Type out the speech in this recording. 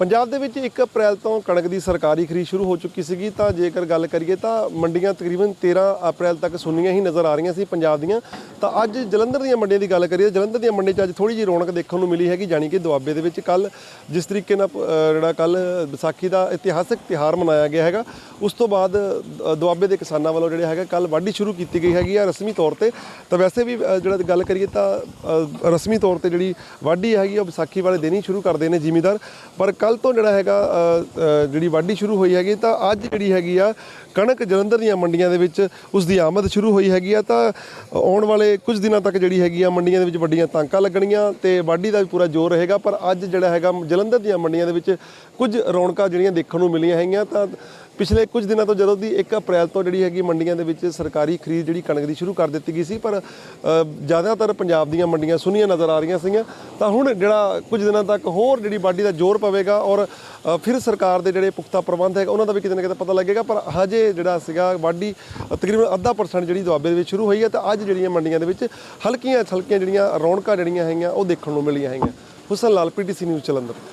ਪੰਜਾਬ ਦੇ ਵਿੱਚ 1 ਅਪ੍ਰੈਲ ਤੋਂ ਕਣਕ ਦੀ ਸਰਕਾਰੀ ਖਰੀਦ ਸ਼ੁਰੂ ਹੋ ਚੁੱਕੀ ਸੀਗੀ ਤਾਂ ਜੇਕਰ ਗੱਲ ਕਰੀਏ ਤਾਂ ਮੰਡੀਆਂ ਤਕਰੀਬਨ 13 ਅਪ੍ਰੈਲ ਤੱਕ ਸੁੰਨੀਆਂ ਹੀ ਨਜ਼ਰ ਆ ਰਹੀਆਂ ਸੀ ਪੰਜਾਬ ਦੀਆਂ। ਤਾਂ ਅੱਜ ਜਲੰਧਰ ਦੀਆਂ ਮੰਡੀਆਂ ਦੀ ਗੱਲ ਕਰੀਏ ਜਲੰਧਰ ਦੀਆਂ ਮੰਡੀਆਂ 'ਚ ਅੱਜ ਥੋੜੀ ਜਿਹੀ ਰੌਣਕ ਦੇਖਣ ਨੂੰ ਮਿਲੀ ਹੈਗੀ ਜਾਣੀ ਕਿ ਦੁਆਬੇ ਦੇ ਵਿੱਚ ਕੱਲ ਜਿਸ ਤਰੀਕੇ ਨਾਲ ਜਿਹੜਾ ਕੱਲ ਵਿਸਾਖੀ ਦਾ ਇਤਿਹਾਸਕ ਤਿਹਾਰ ਮਨਾਇਆ ਗਿਆ ਹੈਗਾ ਉਸ ਤੋਂ ਬਾਅਦ ਅ, ਦੁਆਬੇ ਦੇ ਕਿਸਾਨਾਂ ਵੱਲੋਂ ਜਿਹੜਾ ਹੈਗਾ ਕੱਲ ਵਾਢੀ ਸ਼ੁਰੂ ਕੀਤੀ ਗਈ ਹੈਗੀ ਆ ਰਸਮੀ ਤੌਰ ਤੇ। ਤਾਂ ਵੈਸੇ ਵੀ ਜਿਹੜਾ ਗੱਲ ਕਰੀਏ ਤਾਂ ਰਸਮੀ ਤੌਰ ਤੇ ਜਿਹੜੀ ਵਾਢੀ ਹੈਗੀ ਆ ਉਹ ਵਿਸਾਖੀ ਵਾਲੇ ਦਿਨ ਹੀ ਸ਼ੁਰੂ ਕਰਦੇ ਨੇ ਜ਼ਿਮੀਦਾਰ ਪਰ ਕੱਲ ਤੋਂ ਜਿਹੜਾ ਹੈਗਾ ਜਿਹੜੀ ਵਾਢੀ ਸ਼ੁਰੂ ਹੋਈ ਹੈਗੀ, ਤਾਂ ਅੱਜ ਜਿਹੜੀ ਹੈਗੀ ਆ ਕਣਕ ਜਲੰਧਰ ਦੀਆਂ ਮੰਡੀਆਂ ਦੇ ਵਿੱਚ ਉਸ ਦੀ ਆਮਦ ਸ਼ੁਰੂ ਹੋਈ ਹੈਗੀ ਆ। ਤਾਂ ਆਉਣ ਵਾਲੇ ਕੁਝ ਦਿਨਾਂ ਤੱਕ ਜਿਹੜੀ ਹੈਗੀ ਆ ਮੰਡੀਆਂ ਦੇ ਵਿੱਚ ਵੱਡੀਆਂ ਤਾਂਕਾਂ ਲੱਗਣੀਆਂ ਤੇ ਵਾਢੀ ਦਾ ਵੀ ਪੂਰਾ ਜ਼ੋਰ ਰਹੇਗਾ। ਪਰ ਅੱਜ ਜਿਹੜਾ ਹੈਗਾ ਜਲੰਧਰ ਦੀਆਂ ਮੰਡੀਆਂ ਦੇ ਵਿੱਚ ਕੁਝ ਰੌਣਕਾਂ ਜਿਹੜੀਆਂ ਦੇਖਣ ਨੂੰ ਮਿਲੀਆਂ ਹੈਗੀਆਂ, ਤਾਂ ਪਿਛਲੇ ਕੁਝ ਦਿਨਾਂ ਤੋਂ ਜਦੋਂ ਦੀ 1 ਅਪ੍ਰੈਲ ਤੋਂ ਜਿਹੜੀ ਹੈਗੀ ਮੰਡੀਆਂ ਦੇ ਵਿੱਚ ਸਰਕਾਰੀ ਖਰੀਦ ਜਿਹੜੀ ਕਣਕ ਦੀ ਸ਼ੁਰੂ ਕਰ ਦਿੱਤੀ ਗਈ ਸੀ, ਪਰ ਜ਼ਿਆਦਾਤਰ ਪੰਜਾਬ ਦੀਆਂ ਮੰਡੀਆਂ ਸੁੰਨੀਆਂ ਨਜ਼ਰ ਆ ਰਹੀਆਂ ਸੀਗੀਆਂ। ਤਾਂ ਹੁਣ ਜਿਹੜਾ ਕੁਝ ਦਿਨਾਂ ਤੱਕ ਹੋਰ ਜਿਹੜੀ ਵਾਢੀ ਦਾ ਜ਼ੋਰ ਪਵੇਗਾ ਔਰ ਫਿਰ ਸਰਕਾਰ ਦੇ ਜਿਹੜੇ ਪੁਖਤਾ ਪ੍ਰਬੰਧ ਹੈਗਾ, ਉਹਨਾਂ ਦਾ ਵੀ ਕਿਤੇ ਨਾ ਕਿਤੇ ਪਤਾ ਲੱਗੇਗਾ, ਪਰ ਹਜੇ ਜਿਹੜਾ ਸੀਗਾ ਵਾਢੀ ਤਕਰੀਬਨ ਅੱਧਾ ਪਰਸੈਂਟ ਜਿਹੜੀ ਦੁਆਬੇ ਦੇ ਵਿੱਚ ਸ਼ੁਰੂ ਹੋਈ ਹੈ ਤਾਂ ਅੱਜ ਜਿਹੜੀਆਂ ਮੰਡੀਆਂ ਦੇ ਵਿੱਚ ਹਲਕੀਆਂ ਛਲਕੀਆਂ ਜਿਹੜੀਆਂ ਰੌਣਕਾਂ ਜਿਹੜੀਆਂ ਹੈਗੀਆਂ, ਉਹ ਦੇਖਣ ਨੂੰ ਮਿਲੀਆਂ ਹੈਗੀਆਂ। Husan Lal, PTC news Jalandhar.